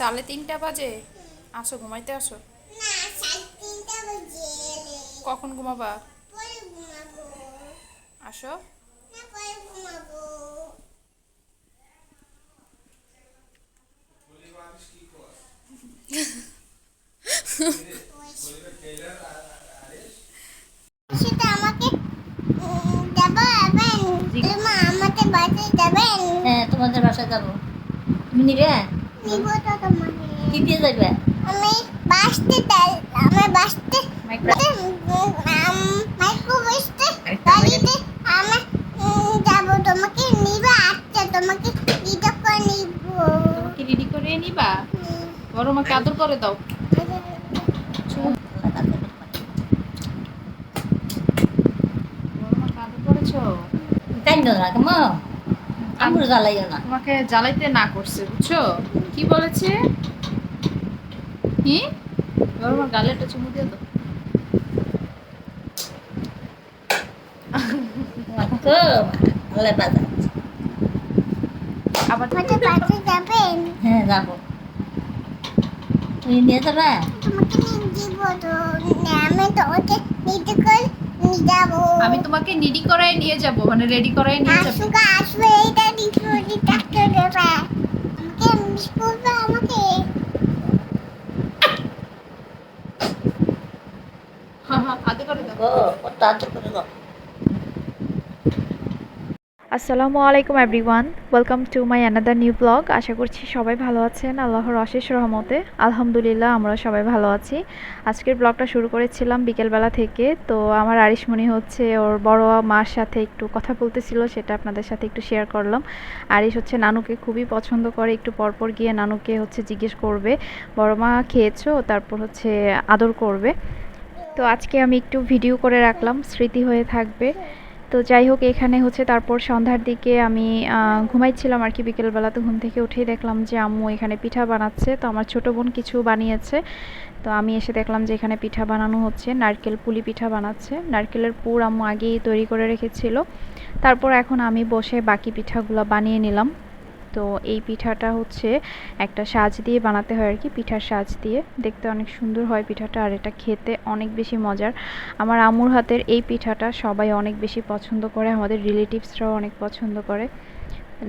সাড়ে তিনটা বাজে? আসো, ঘুমাইতে আসো। কখন ঘুমাবা? আসো। সেটা আমাকে আমাকে হ্যাঁ তোমাদের বাসায় যাব। তুমি নিবে? যাবে? আমি বাসতে চাই আমি বাসতে মাইক্রো মাইক্রো বাসতে গাড়িতে আমি উম, যাব। তোমাকে নিবা আচ্ছা তোমাকে করে নিব। তোমাকে রেডি করে নিবা? বড় মাকে আদর করে দাও। তাই না কেমন? আমুর জ্বালাইও না। তোমাকে জ্বালাইতে না করছে বুঝছ? কি বলেছে? গালে একটা চুমু দিয়ে দাও। তো আবার যাবেন? হ্যাঁ যাব। তুমি নিয়ে যাবে? তোমাকে নিয়ে তো। না, আমি তোমাকে নিতে করে নিয়ে যাব। আমি তোমাকে নিডি করায় নিয়ে যাব মানে রেডি করায় নিয়ে যাব। আসুকা আসবে মিস করবে আমাকে হ্যাঁ হ্যাঁ হাতে করে দাও। ও কত করে দাও। আসসালামু আলাইকুম everyone welcome to my another new blog আশা করছি সবাই ভালো আছেন। আল্লাহর অশেষ রহমতে। আলহামদুলিল্লাহ, আমরা সবাই ভালো আছি। আজকের ব্লগটা শুরু করেছিলাম বিকেলবেলা থেকে। তো আমার আরিশমণি হচ্ছে ওর বড় মার সাথে একটু কথা বলতেছিল, সেটা আপনাদের সাথে একটু শেয়ার করলাম। আরিশ হচ্ছে নানুকে খুবই পছন্দ করে। একটু পরপর গিয়ে নানুকে হচ্ছে জিজ্ঞেস করবে, বড় মা, খেয়েছো? তারপর হচ্ছে আদর করবে। তো আজকে আমি একটু ভিডিও করে রাখলাম। স্মৃতি হয়ে থাকবে। তো যাই হোক, এখানে হচ্ছে তারপর সন্ধ্যার দিকে আমি ঘুমাইছিলাম আর কি বিকেলবেলা। তো ঘুম থেকে উঠেই দেখলাম যে আম্মু এখানে পিঠা বানাচ্ছে। তো আমার ছোটো বোন কিছু বানিয়েছে। তো আমি এসে দেখলাম যে এখানে পিঠা বানানো হচ্ছে। নারকেল পুলি পিঠা বানাচ্ছে। নারকেলের পুর আম্মু আগেই তৈরি করে রেখেছিল। তারপর এখন আমি বসে বাকি পিঠাগুলো বানিয়ে নিলাম। তো এই পিঠাটা হচ্ছে একটা সাজ দিয়ে বানাতে হয় আর কি, পিঠার সাজ দিয়ে। দেখতে অনেক সুন্দর হয় পিঠাটা আর এটা খেতে অনেক বেশি মজার। আমার আম্মুর হাতের এই পিঠাটা সবাই অনেক বেশি পছন্দ করে, আমাদের রিলেটিভসরাও অনেক পছন্দ করে।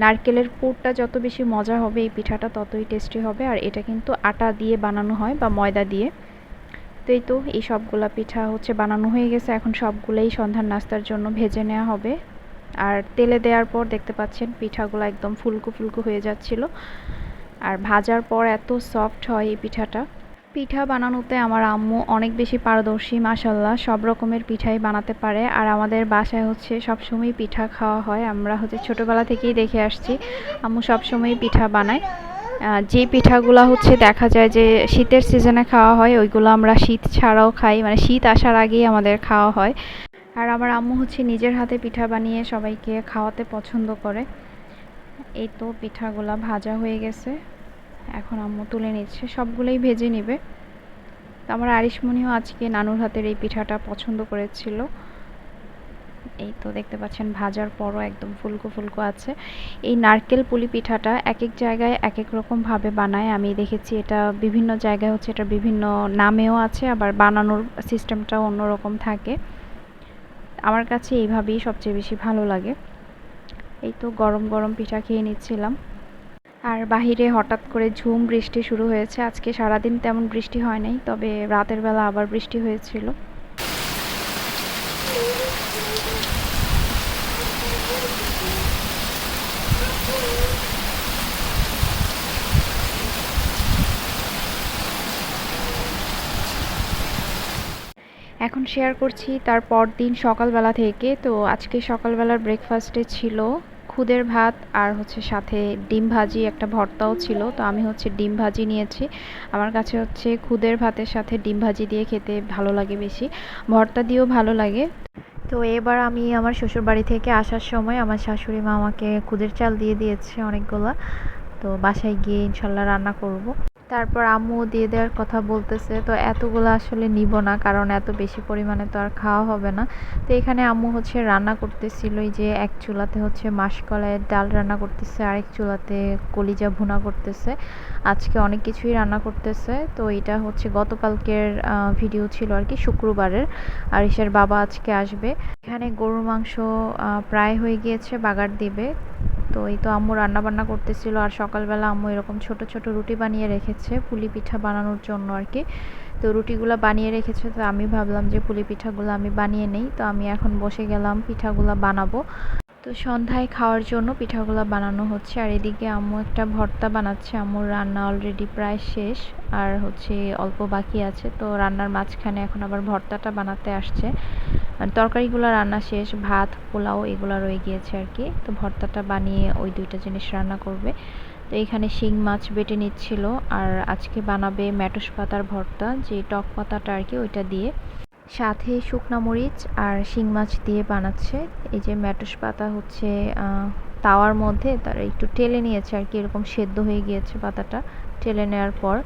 নারকেলের পুরটা যত বেশি মজা হবে এই পিঠাটা ততই টেস্টি হবে আর এটা কিন্তু আটা দিয়ে বানানো হয় বা ময়দা দিয়ে। তো এই তো, এই সবগুলা পিঠা হচ্ছে বানানো হয়ে গেছে, এখন সবগুলোই সন্ধ্যার নাস্তার জন্য ভেজে নেওয়া হবে। আর তেলে দেওয়ার পর দেখতে পাচ্ছেন পিঠাগুলো একদম ফুলকু ফুলকু হয়ে যাচ্ছিল। আর ভাজার পর এত সফট হয় এই পিঠাটা। পিঠা বানানোতে আমার আম্মু অনেক বেশি পারদর্শী মাসাল্লাহ সব রকমের পিঠাই বানাতে পারে। আর আমাদের বাসায় হচ্ছে সবসময় পিঠা খাওয়া হয়। আমরা হচ্ছে ছোটোবেলা থেকেই দেখে আসছি। আম্মু সবসময় পিঠা বানায়। যে পিঠাগুলো হচ্ছে দেখা যায় যে শীতের সিজনে খাওয়া হয়, ওইগুলো আমরা শীত ছাড়াও খাই। মানে শীত আসার আগেই আমাদের খাওয়া হয়। আর আমার আম্মু হচ্ছে নিজের হাতে পিঠা বানিয়ে সবাইকে খাওয়াতে পছন্দ করে। এই তো পিঠাগুলা ভাজা হয়ে গেছে। এখন আম্মু তুলে নিচ্ছে, সবগুলোই ভেজে নেবে। তো আমার আরিশমণিও আজকে নানুর হাতের এই পিঠাটা পছন্দ করেছিল। এই তো দেখতে পাচ্ছেন, ভাজার পরও একদম ফুলকো ফুলকো আছে। এই নারকেল পুলি পিঠাটা এক এক জায়গায় এক এক রকমভাবে বানায়। আমি দেখেছি এটা বিভিন্ন জায়গায় হচ্ছে, এটা বিভিন্ন নামেও আছে, আবার বানানোর সিস্টেমটাও অন্যরকম থাকে। আমার কাছে এইভাবেই সবচেয়ে বেশি ভালো লাগে। এই তো গরম গরম পিঠা খেয়ে নিচ্ছিলাম। আর বাহিরে হঠাৎ করে ঝুম বৃষ্টি শুরু হয়েছে। আজকে সারাদিন তেমন বৃষ্টি হয় নাই, তবে রাতের বেলা আবার বৃষ্টি হয়েছিল। এখন শেয়ার করছি তার পরদিন সকালবেলা থেকে। তো আজকে সকালবেলার ব্রেকফাস্টে ছিল খুদের ভাত আর হচ্ছে সাথে ডিম ভাজি, একটা ভর্তাও ছিল। তো আমি হচ্ছে ডিম ভাজি নিয়েছি। আমার কাছে হচ্ছে খুদের ভাতের সাথে ডিম ভাজি দিয়ে খেতে ভালো লাগে বেশি। ভর্তা দিয়েও ভালো লাগে। তো এবার আমি আমার শ্বশুর বাড়ি থেকে আসার সময় আমার শাশুড়ি মা আমাকে খুদের চাল দিয়ে দিয়েছে অনেকগুলা। তো বাসায় গিয়ে ইনশাল্লাহ রান্না করব। তারপর আম্মু দিয়ে দেওয়ার কথা বলতেছে, তো এতগুলো আসলে নিব না, কারণ এত বেশি পরিমাণে তো আর খাওয়া হবে না। তো এখানে আম্মু হচ্ছে রান্না করতেছিল যে এক চুলাতে হচ্ছে মাসকলাইয়ের ডাল রান্না করতেছে, আরেক চুলাতে কলিজা ভুনা করতেছে। আজকে অনেক কিছুই রান্না করতেছে, তো এটা হচ্ছে গতকালকের ভিডিও ছিল আর কি, শুক্রবারের। আর ইসের বাবা আজকে আসবে। এখানে গরুর মাংস প্রায় হয়ে গিয়েছে, বাগার দিবে। তো এই তো আম্মু রান্না বান্না করতেছিল আর সকালবেলা আম্মু এরকম ছোট ছোট রুটি বানিয়ে রেখেছে পুলি পিঠা বানানোর জন্য আর কি। তো রুটিগুলো বানিয়ে রেখেছে তো আমি ভাবলাম যে পুলি পিঠাগুলো আমি বানিয়ে নেই তো আমি এখন বসে গেলাম পিঠাগুলো বানাবো। তো সন্ধ্যায় খাওয়ার জন্য পিঠাগুলো বানানো হচ্ছে আর এদিকে আম্মু একটা ভর্তা বানাচ্ছে। আম্মুর রান্না অলরেডি প্রায় শেষ আর হচ্ছে অল্প বাকি আছে তো রান্নার মাঝখানে এখন আবার ভর্তাটা বানাতে আসছে। তরকারিগুলো রান্না শেষ, ভাত, পোলাও এগুলো রয়ে গিয়েছে আর কি। তো ভর্তাটা বানিয়ে ওই দুইটা জিনিস রান্না করবে। তো এখানে শিং মাছ বেটে নিচ্ছিল আর আজকে বানাবে ম্যাটুস পাতার ভর্তা, যে টক পাতাটা আর কি ওইটা দিয়ে। সাথে শুকনো মরিচ আর শিং মাছ দিয়ে বানাচ্ছে। এই যে ম্যাটুস পাতা হচ্ছে তাওয়ার মধ্যে, তারা একটু টেলে নিয়েছে আর কি, এরকম সেদ্ধ হয়ে গিয়েছে পাতাটা, টেলে নেওয়ার পর।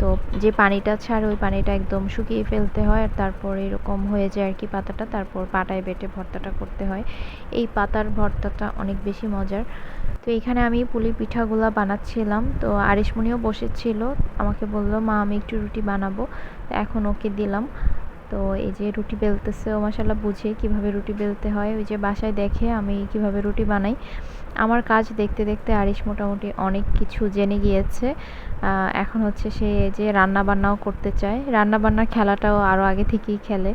তো যে পানিটা ছাড় ওই পানিটা একদম শুকিয়ে ফেলতে হয় আর তারপর এরকম হয়ে যায় আর কি পাতাটা, তারপর পাটায় বেটে ভর্তাটা করতে হয়। এই পাতার ভর্তাটা অনেক বেশি মজার। তো এখানে আমি পুলি পিঠাগুলা বানাচ্ছিলাম, তো আরিশমণিও বসেছিল, আমাকে বলল, মা, আমি একটু রুটি বানাবো। তো এখন ওকে দিলাম। তো এই যে রুটি বেলতেছে, ও মাসাল্লাহ বুঝে কীভাবে রুটি বেলতে হয়। ওই যে বাসায় দেখে আমি কীভাবে রুটি বানাই। আমার কাজ দেখতে দেখতে আরিশ মোটামুটি অনেক কিছু জেনে গিয়েছে। এখন হচ্ছে সে যে রান্না বান্নাও করতে চায়। রান্না বান্নার খেলাটাও আরও আগে থেকেই খেলে।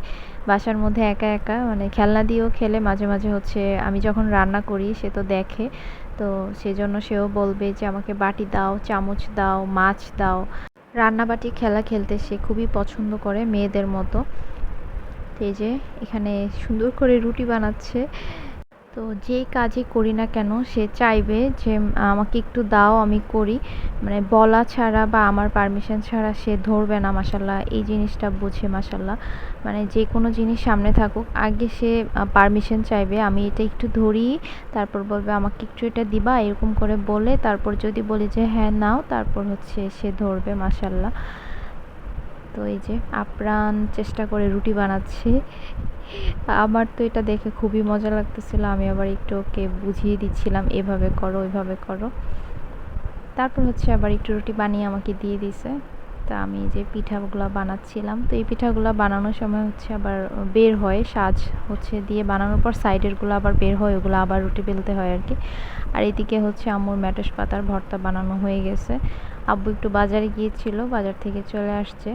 বাসার মধ্যে একা একা মানে খেলনা দিয়েও খেলে। মাঝে মাঝে হচ্ছে আমি যখন রান্না করি, সে তো দেখে। তো সেজন্য সেও বলবে যে, আমাকে বাটি দাও, চামচ দাও, মাছ দাও। রান্নাবাটি, খেলা খেলতে সে খুবই পছন্দ করে মেয়েদের মতো। এই যে এখানে সুন্দর করে রুটি বানাচ্ছে। তো যে কাজই করি না কেন, সে চাইবে যে আমাকে একটু দাও, আমি করি। মানে বলা ছাড়া বা আমার পারমিশন ছাড়া সে ধরবে না মাসাল্লাহ এই জিনিসটা বুঝে মাসাল্লাহ মানে যে কোনো জিনিস সামনে থাকুক। আগে সে পারমিশন চাইবে, আমি এটা একটু ধরি, তারপর বলবে, আমাকে একটু এটা দিবা, এরকম করে বলে, তারপর যদি বলি যে হ্যাঁ নাও, তারপর হচ্ছে সে ধরবে মাসাল্লাহ তো এই যে আপ্রাণ চেষ্টা করে রুটি বানাচ্ছে। আমার তো এটা দেখে খুবই মজা লাগতেছিল, আমি আবার একটু ওকে বুঝিয়ে দিচ্ছিলাম, এভাবে করো, ওইভাবে করো। তারপর হচ্ছে আবার একটু রুটি বানিয়ে আমাকে দিয়ে দিছে তা আমি যে পিঠাগুলো বানাচ্ছিলাম। তো এই পিঠাগুলো বানানোর সময় হচ্ছে আবার বের হয়, সাজ হচ্ছে দিয়ে বানানোর পর সাইডেরগুলো আবার বের হয়, ওগুলো আবার রুটি বেলতে হয় আর কি। আর এদিকে হচ্ছে আম্মুর ম্যাটস পাতার ভর্তা বানানো হয়ে গেছে। আব্বু একটু বাজারে গিয়েছিল, বাজার থেকে চলে আসছে।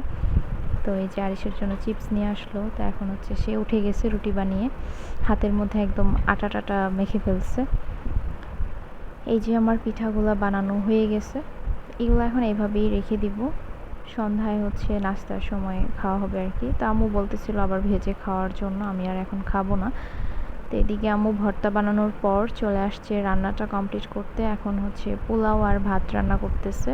তো এই যে আরিসের জন্য চিপস নিয়ে আসলো, তো এখন হচ্ছে সে উঠে গেছে রুটি বানিয়ে। হাতের মধ্যে একদম আটা টাটা মেখে ফেলছে। এই যে আমার পিঠাগুলো বানানো হয়ে গেছে, এগুলো এখন এইভাবেই রেখে দিব। সন্ধ্যায় হচ্ছে নাস্তার সময় খাওয়া হবে আর কি। তো আম্মু বলতেছিল আবার ভেজে খাওয়ার জন্য, আমি আর এখন খাব না। তো এদিকে আম্মু ভর্তা বানানোর পর চলে আসছে রান্নাটা কমপ্লিট করতে। এখন হচ্ছে পোলাও আর ভাত রান্না করতেছে।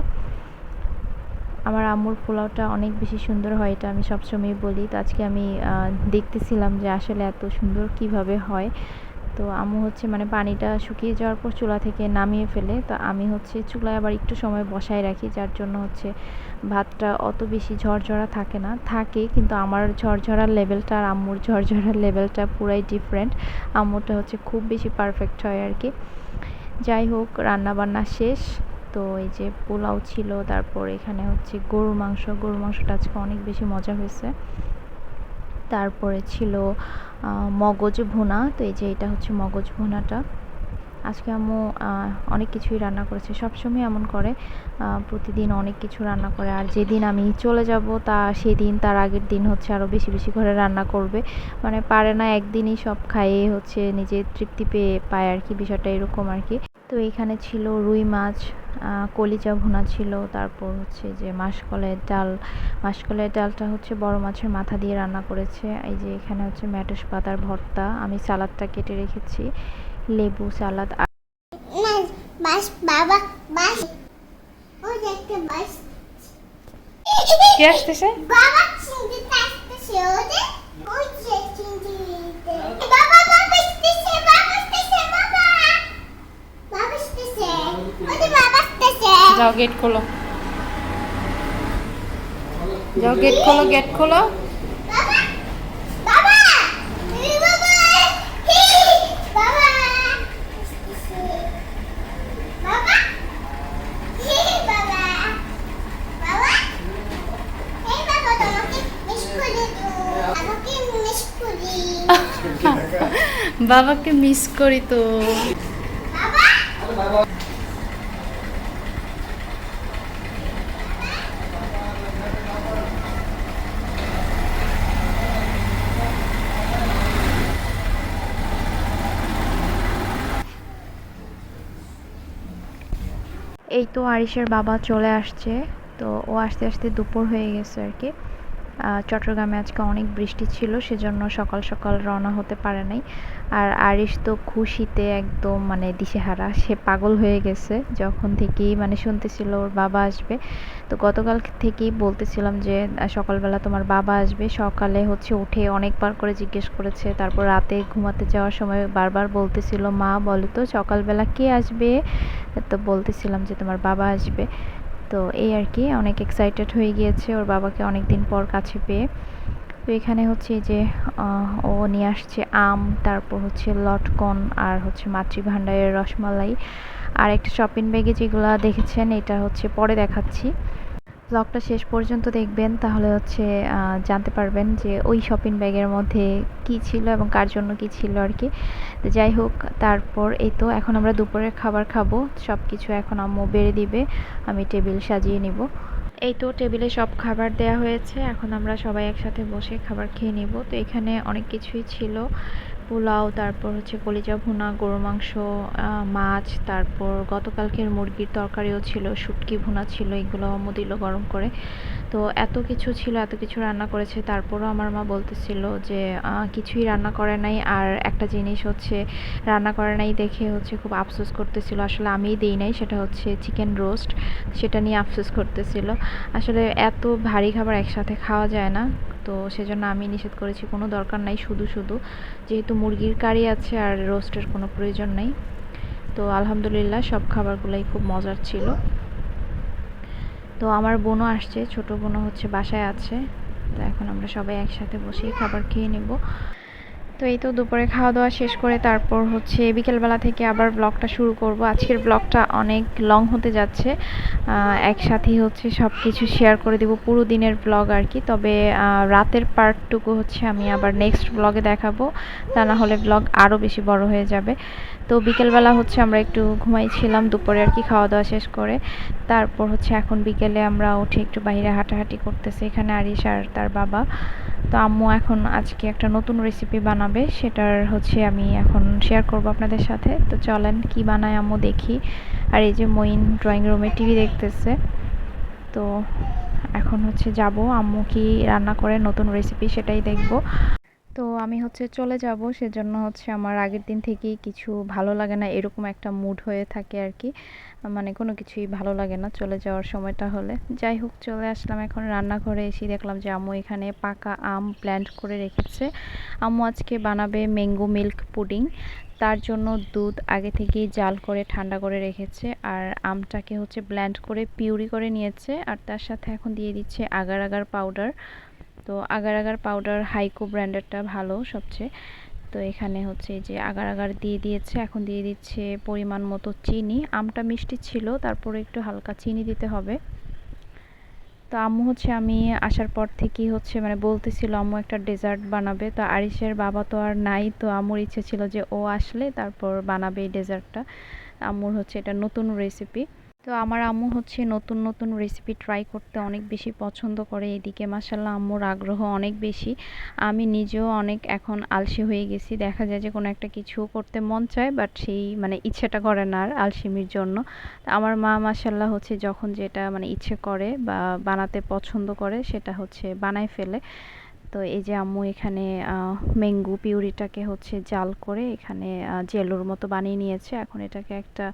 আমার আম্মুর পোলাওটা অনেক বেশি সুন্দর হয়, এটা আমি সবসময় বলি। তো আজকে আমি দেখতেছিলাম যে আসলে এত সুন্দর কীভাবে হয়। তো আম্মু হচ্ছে মানে পানিটা শুকিয়ে যাওয়ার পর চুলা থেকে নামিয়ে ফেলে। তো আমি হচ্ছে চুলায় আবার একটু সময় বসায় রাখি, যার জন্য হচ্ছে ভাতটা অত বেশি ঝরঝরা থাকে না। থাকে, কিন্তু আমার ঝরঝরার লেভেলটা আর আম্মুর ঝরঝরার লেভেলটা পুরাই ডিফারেন্ট আম্মুরটা হচ্ছে খুব বেশি পারফেক্ট হয় আর কি। যাই হোক রান্না বান্না শেষ। তো এই যে পোলাও ছিল, তারপর এখানে হচ্ছে গরুর মাংস। গরুর মাংসটা আজকে অনেক বেশি মজা হয়েছে। তারপরে ছিল মগজ ভুনা। তো এই যে এটা হচ্ছে মগজ ভুনাটা। আজকে আম্মু অনেক কিছুই রান্না করেছে। সবসময় এমন করে প্রতিদিন অনেক কিছু রান্না করে। আর যেদিন আমি চলে যাব, তা, সেদিন তার আগের দিন হচ্ছে আরও বেশি বেশি করে রান্না করবে। মানে পারে না একদিনই সব খাইয়ে হচ্ছে নিজে তৃপ্তি পেয়ে পায় আর কি বিষয়টা এরকম আর কি। তো এখানে ছিল রুই মাছ আহ, কলিজা ভুনা ছিল তারপর হচ্ছে যে মাসকলাইয়ের ডাল। মাসকলাইয়ের ডালটা হচ্ছে বড় মাছের মাথা দিয়ে রান্না করেছে। এই যে এখানে হচ্ছে ম্যাটস পাতার ভর্তা। আমি সালাদটা কেটে রেখেছি লেবু সালাদ আর বাবা বাস ওই একটা বাস কে আসতেছে? বাবা চিংড়িতে আসতেছে ওই ওই যে চিংড়িতে বাবা বাবা বাবা আসতেছে বাবা বাবা আসতেছে ওই যে বাবা আসতেছে যাও গেট খোলো। যাও গেট খোলো গেট খোলো। বাবা বাবা এই বাবা হি, বাবা বাবা হি, বাবা বাবা এই বাবা তোমাকে মিস করে দিও আমাকে মিস করি বাবাকে মিস করি তো বাবা এই তো আরিশের বাবা চলে আসছে, তো ও আসতে আসতে দুপুর হয়ে গেছে আর কি। চট্টগ্রামে আজকে অনেক বৃষ্টি ছিল, সেজন্য সকাল সকাল রওনা হতে পারে নাই। আর আরিশ তো খুশিতে একদম মানে দিশেহারা, সে পাগল হয়ে গেছে। যখন থেকেই মানে শুনতেছিল ওর বাবা আসবে, তো গতকাল থেকেই বলতেছিলাম যে সকালবেলা তোমার বাবা আসবে। সকালে হচ্ছে উঠে অনেকবার করে জিজ্ঞেস করেছে, তারপর রাতে ঘুমাতে যাওয়ার সময় বারবার বলতেছিল, মা, বলো তো, সকালবেলা কে আসবে? তো বলতেছিলাম যে, তোমার বাবা আসবে। তো এই আর কি, অনেক এক্সাইটেড হয়ে গিয়েছে ওর বাবাকে অনেক দিন পর কাছে পেয়ে। তো এখানে হচ্ছে যে ও নিয়ে আসছে আম, তারপর হচ্ছে লটকন আর হচ্ছে মাতৃভাণ্ডারের রসমালাই। আর একটা শপিং ব্যাগে যেগুলো দেখেছেন, এটা হচ্ছে পরে দেখাচ্ছি। ব্লগটা শেষ পর্যন্ত দেখবেন, তাহলে হচ্ছে জানতে পারবেন যে ওই শপিং ব্যাগের মধ্যে কি ছিল এবং কার জন্য কি ছিল আর কি। তো যাই হোক, তারপর এই তো, এখন আমরা দুপুরের খাবার খাব। সব কিছু এখন আম্মু বেড়ে দিবে, আমি টেবিল সাজিয়ে নিব। এই তো, টেবিলে সব খাবার দেয়া হয়েছে। এখন আমরা সবাই একসাথে বসে খাবার খেয়ে নিব। তো এখানে অনেক কিছুই ছিল। পোলাও, তারপর হচ্ছে কলিজা ভুনা গরু মাংস মাছ, তারপর গতকালকের মুরগির তরকারিও ছিল, শুটকি ভুনা ছিল, এগুলো আম্মু দিল গরম করে। তো এত কিছু ছিল, এত কিছু রান্না করেছে। তারপরও আমার মা বলতেছিল যে কিছুই রান্না করে নাই। আর একটা জিনিস হচ্ছে, রান্না করে নাই দেখে হচ্ছে খুব আফসোস করতেছিল। আসলে আমিই দিই নাই, সেটা হচ্ছে চিকেন রোস্ট সেটা নিয়ে আফসোস করতেছিল। আসলে এত ভারী খাবার একসাথে খাওয়া যায় না। তো সেজন্য আমি নিষেধ করেছি, কোনো দরকার নাই, শুধু শুধু। যেহেতু মুরগির কারি আছে আর রোস্টের কোনো প্রয়োজন নেই। তো আলহামদুলিল্লাহ, সব খাবারগুলোই খুব মজার ছিল। তো আমার বোনও আসছে, ছোট বোনও হচ্ছে বাসায় আছে। তো এখন আমরা সবাই একসাথে বসেই খাবার খেয়ে নেব। তো এই তো দুপুরে খাওয়া দাওয়া শেষ করে তারপর হচ্ছে বিকেলবেলা থেকে আবার ব্লগটা শুরু করব। আজকের ব্লগটা অনেক লং হতে যাচ্ছে। একসাথেই হচ্ছে সব কিছু শেয়ার করে দেব পুরো দিনের ব্লগ আর কি। তবে রাতের পার্টটুকু হচ্ছে আমি আবার নেক্সট ব্লগে দেখাবো। তা না হলে ব্লগ আরও বেশি বড় হয়ে যাবে। তো বিকেলবেলা হচ্ছে আমরা একটু ঘুমাইছিলাম, দুপুরে আর কি খাওয়া দাওয়া শেষ করে। তারপর হচ্ছে এখন বিকেলে আমরা উঠে একটু বাইরে হাঁটাহাঁটি করতেছি, এখানে আরিস আর তার বাবা। তো আম্মু এখন আজকে একটা নতুন রেসিপি বানাবে, সেটার হচ্ছে আমি এখন শেয়ার করব আপনাদের সাথে। তো চলেন কি বানায় আম্মু দেখি। আর এই যে মইন ড্রয়িং রুমে টিভি দেখতেছে। তো এখন হচ্ছে যাব, আম্মু কি রান্না করে নতুন রেসিপি সেটাই দেখব। তো আমি হচ্ছে চলে যাব। সেজন্য হচ্ছে আমার আগের দিন থেকেই কিছু ভালো লাগে না, এরকম একটা মুড হয়ে থাকে আর কি মানে কোনো কিছুই ভালো লাগে না চলে যাওয়ার সময়টা হলে। যাই হোক, চলে আসলাম এখন রান্নাঘরে, এসে দেখলাম যে আম্মু এখানে পাকা আম ব্ল্যান্ড করে রেখেছে। আম্মু আজকে বানাবে ম্যাঙ্গো মিল্ক পুডিং তার জন্য দুধ আগে থেকেই জাল করে, ঠান্ডা করে রেখেছে। আর আমটাকে হচ্ছে ব্ল্যান্ড করে, পিউরি করে নিয়েছে। আর তার সাথে এখন দিয়ে দিচ্ছে আগার আগার পাউডার তো আগার আগার পাউডার হাইকো ব্র্যান্ডেরটা ভালো সবচেয়ে। তো এখানে হচ্ছে যে আগার আগার দিয়ে দিয়েছে, এখন দিয়ে দিচ্ছে পরিমাণ মতো চিনি। আমটা মিষ্টি ছিল, তারপরে একটু হালকা চিনি দিতে হবে। তো আম্মু হচ্ছে আমি আসার পর থেকেই হচ্ছে মানে বলতেছিল, আম্মু একটা ডেজার্ট বানাবে। তো আরিশের বাবা তো আর নাই, তো আম্মুর ইচ্ছে ছিল যে ও আসলে তারপর বানাবে এই ডেজার্টটা আম্মুর হচ্ছে এটা নতুন রেসিপি তো আমার আম্মু হচ্ছে নতুন নতুন রেসিপি ট্রাই করতে অনেক বেশি পছন্দ করে এদিকে। মাসাল্লাহ আম্মুর আগ্রহ অনেক বেশি। আমি নিজেও অনেক এখন আলসি হয়ে গেছি। দেখা যায় যে কোনো একটা কিছু করতে মন চায় বাট সেই মানে ইচ্ছেটা করে না আর আলসিমির জন্য। আমার মা মাসাল্লাহ হচ্ছে যখন যেটা মানে ইচ্ছে করে বা বানাতে পছন্দ করে, সেটা হচ্ছে বানায় ফেলে। তো এই যে আম্মু এখানে ম্যাঙ্গো পিউরিটাকে হচ্ছে জাল করে এখানে জেলোর মতো বানিয়ে নিয়েছে। এখন এটাকে একটা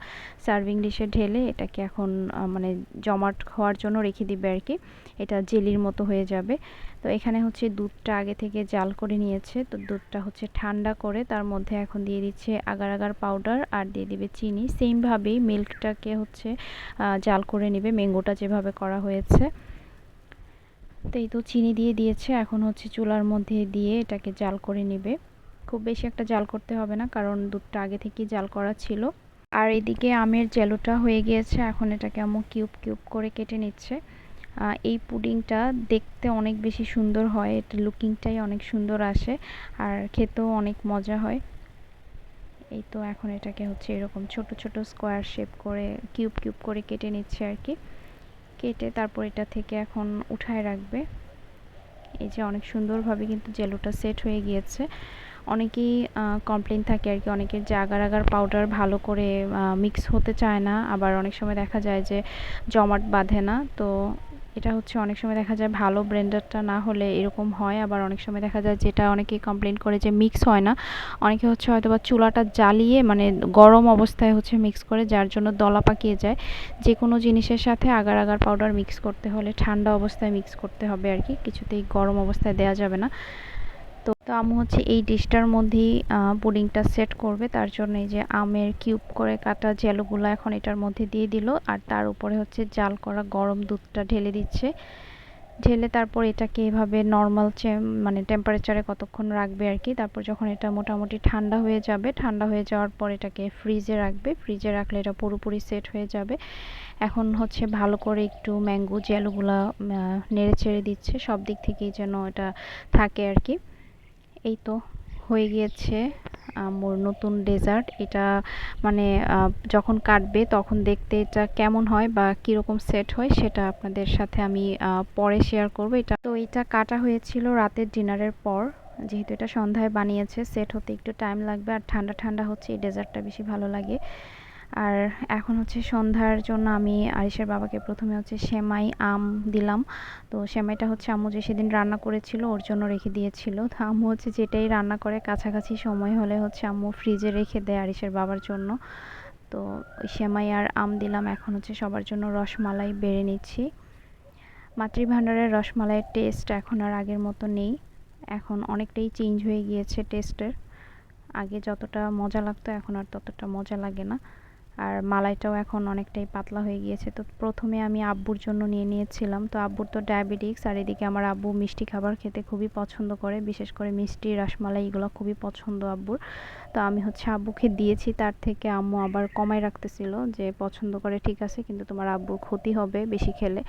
সার্ভিং ডিশে ঢেলে এটাকে এখন মানে জমাট হওয়ার জন্য রেখে দিবে আর কি। এটা জেলির মতো হয়ে যাবে। তো এখানে হচ্ছে দুধটা আগে থেকে জাল করে নিয়েছে। তো দুধটা হচ্ছে ঠান্ডা করে তার মধ্যে এখন দিয়ে দিচ্ছে আগার আগার পাউডার আর দিয়ে দিবে চিনি। সেমভাবেই মিল্কটাকে হচ্ছে জাল করে নেবে। ম্যাঙ্গোটা যেভাবে করা হয়েছে। তো এই তো চিনি দিয়ে দিয়েছে। এখন হচ্ছে চুলার মধ্যে দিয়ে এটাকে জাল করে নেবে। খুব বেশি একটা জাল করতে হবে না, কারণ দুধটা আগে থেকেই জাল করা ছিল। আর এদিকে আমের জেলোটা হয়ে গিয়েছে। এখন এটাকে আমু কিউব কিউব করে কেটে নিচ্ছে। এই পুডিংটা দেখতে অনেক বেশি সুন্দর হয়। এটা লুকিংটাই অনেক সুন্দর আসে আর খেতেও অনেক মজা হয়। এই তো এখন এটাকে হচ্ছে এরকম ছোট ছোট স্কোয়ার শেপ করে কিউব কিউব করে কেটে নিচ্ছে আর কি। কেটে তারপর এটা থেকে এখন উঠায় রাখবে। এই যে অনেক সুন্দরভাবে কিন্তু জেলোটা সেট হয়ে গিয়েছে। অনেকেই কমপ্লেন থাকে আর কি, অনেকের যে আগার আগার পাউডার ভালো করে মিক্স হতে চায় না। আবার অনেক সময় দেখা যায় যে জমাট বাঁধে না। তো এটা হচ্ছে অনেক সময় দেখা যায় ভালো ব্লেন্ডারটা না হলে এরকম হয়। আবার অনেক সময় দেখা যায় যেটা অনেকে কমপ্লেন করে যে মিক্স হয় না। অনেকে হচ্ছে হয়তো বা চুলাটা জ্বালিয়ে মানে গরম অবস্থায় হচ্ছে মিক্স করে, যার জন্য দলা পাকিয়ে যায়। যে কোনো জিনিসের সাথে আগার আগার পাউডার মিক্স করতে হলে ঠান্ডা অবস্থায় মিক্স করতে হবে আর কি। কিছুতেই গরম অবস্থায় দেওয়া যাবে না। তো তো আম্মু হচ্ছে এই ডিশটার মধ্যেই পুডিংটা সেট করবে। তার জন্য এই যে আমের কিউব করে কাটা জেলোগুলো এখন এটার মধ্যে দিয়ে দিল। আর তার উপরে হচ্ছে জাল করা গরম দুধটা ঢেলে দিচ্ছে। ঢেলে তারপর এটাকে এভাবে নর্মাল মানে টেম্পারেচারে কতক্ষণ রাখবে আর কি। তারপর যখন এটা মোটামুটি ঠান্ডা হয়ে যাবে, ঠান্ডা হয়ে যাওয়ার পর এটাকে ফ্রিজে রাখবে। ফ্রিজে রাখলে এটা পুরোপুরি সেট হয়ে যাবে। এখন হচ্ছে ভালো করে একটু ম্যাঙ্গো জেলোগুলা নেড়ে ছেড়ে দিচ্ছে। সব দিক থেকেই যেন এটা থাকে আর কি। এই তো হয়ে গিয়েছে মোর নতুন ডেজার্ট এটা মানে যখন কাটবে তখন দেখতে এটা কেমন হয় বা কীরকম সেট হয় সেটা আপনাদের সাথে আমি পরে শেয়ার করব। এটা তো এটা কাটা হয়েছিল রাতের ডিনারের পর। যেহেতু এটা সন্ধ্যায় বানিয়েছে সেট হতে একটু টাইম লাগবে আর ঠান্ডা ঠান্ডা হচ্ছে, এই ডেজার্টটা বেশি ভালো লাগে। আর এখন হচ্ছে সন্ধ্যার জন্য আমি আরিশের বাবাকে প্রথমে হচ্ছে সেমাই আম দিলাম। তো সেমাইটা হচ্ছে আম্মু যে সেদিন রান্না করেছিল, ওর জন্য রেখে দিয়েছিল। তো আম্মু হচ্ছে যেটাই রান্না করে, কাছাকাছি সময় হলে হচ্ছে আম্মু ফ্রিজে রেখে দেয় আরিশের বাবার জন্য। তো সেমাই আর আম দিলাম, এখন হচ্ছে সবার জন্য রসমালাই বেড়ে নিচ্ছি। মাতৃভাণ্ডারের রসমালাইয়ের টেস্ট এখন আর আগের মতো নেই। এখন অনেকটাই চেঞ্জ হয়ে গিয়েছে টেস্টের আগে যতটা মজা লাগতো, এখন আর ততটা মজা লাগে না। আর মালাইটাও এখন অনেকটাই পাতলা হয়ে গিয়েছে। তো প্রথমে আমি আব্বুর জন্য নিয়ে নিয়েছিলাম। তো আব্বুর তো ডায়াবেটিক্স আর এদিকে আমার আব্বু মিষ্টি খাবার খেতে খুবই পছন্দ করে। বিশেষ করে মিষ্টি, রসমালাই এগুলো খুবই পছন্দ আব্বুর। তো আমি হচ্ছে আব্বুকে দিয়েছি, তার থেকে আম্মু আবার কমায় রাখতেছিল যে, পছন্দ করে ঠিক আছে, কিন্তু তোমার আব্বুর ক্ষতি হবে বেশি খেলে।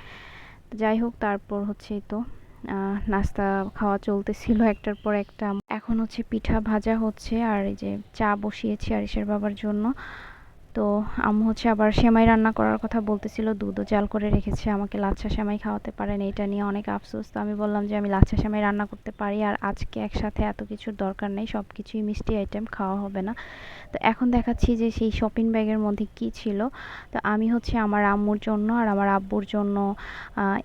যাই হোক, তারপর হচ্ছে তো নাস্তা খাওয়া চলতেছিল একটার পর একটা। এখন হচ্ছে পিঠা ভাজা হচ্ছে, আর এই যে চা বসিয়েছি আরিসের বাবার জন্য। তো আম্মু হচ্ছে আবার সেমাই রান্না করার কথা বলতেছিল, দুধও জাল করে রেখেছে, আমাকে লাচ্ছা সেমাই খাওয়াতে পারেন, এটা নিয়ে অনেক আফসোস। তো আমি বললাম যে আমি লাচ্ছা সেমাই রান্না করতে পারি আর আজকে একসাথে এত কিছুর দরকার নেই সব কিছুই মিষ্টি আইটেম খাওয়া হবে না। তো এখন দেখাচ্ছি যে সেই শপিং ব্যাগের মধ্যে কি ছিল। তো আমি হচ্ছে আমার আম্মুর জন্য আর আমার আব্বুর জন্য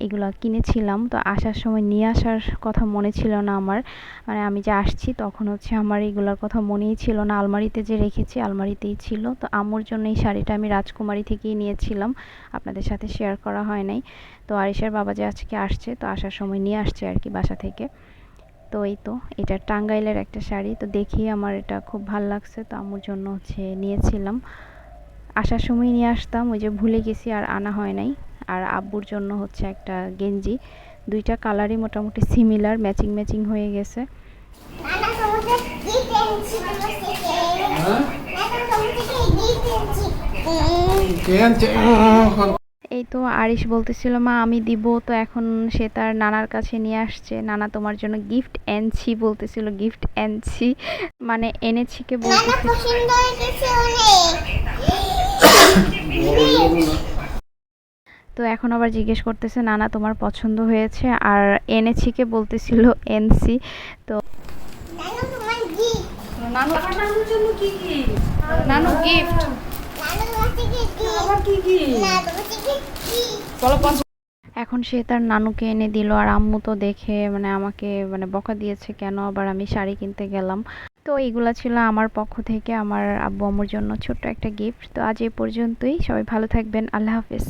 এগুলো কিনেছিলাম। তো আসার সময় নিয়ে আসার কথা মনে ছিল না আমার। মানে আমি যে আসছি তখন হচ্ছে আমার এগুলোর কথা মনেই ছিল না। আলমারিতে যে রেখেছি, আলমারিতেই ছিল। তো আম্মুর জন্য এই শাড়িটা আমি রাজকুমারী থেকেই নিয়েছিলাম। আপনাদের সাথে শেয়ার করা হয় নাই। তো আরিশের বাবা যে আজকে আসছে তো আসার সময় নিয়ে আসছে আর কি বাসা থেকে। তো এই তো এটা টাঙ্গাইলের একটা শাড়ি। তো দেখি আমার এটা খুব ভালো লাগছে তো আম্মুর জন্য হচ্ছে নিয়েছিলাম। আসার সময় নিয়ে আসতাম ওই যে ভুলে গেছি আর আনা হয় নাই। আর আব্বুর জন্য হচ্ছে একটা গেঞ্জি। দুইটা কালারই মোটামুটি সিমিলার ম্যাচিং ম্যাচিং হয়ে গেছে। নানা এই তো আরিশ বলতেছিল মা আমি দিব। তো এখন সে তার নানার কাছে নিয়ে আসছে। নানা তোমার জন্য গিফট এনেছি বলতেছিল গিফট এনেছি। মানে এনেছি কে বলতেছিল তো এখন আবার জিজ্ঞেস করতেছে নানা তোমার পছন্দ হয়েছে? আর এনেছি কে বলতেছিল এনসি তো তোমার নানু নানুর জন্য কি কি নানু গিফট এখন সে তার নানুকে এনে দিল আর আম্মু তো দেখে মানে আমাকে মানে বকা দিয়েছে, কেন আবার আমি শাড়ি কিনতে গেলাম। তো এইগুলা ছিল আমার পক্ষ থেকে, আমার আব্বু আম্মুর জন্য ছোট্ট একটা গিফট তো আজ এই পর্যন্তই, সবাই ভালো থাকবেন, আল্লাহ হাফিজ।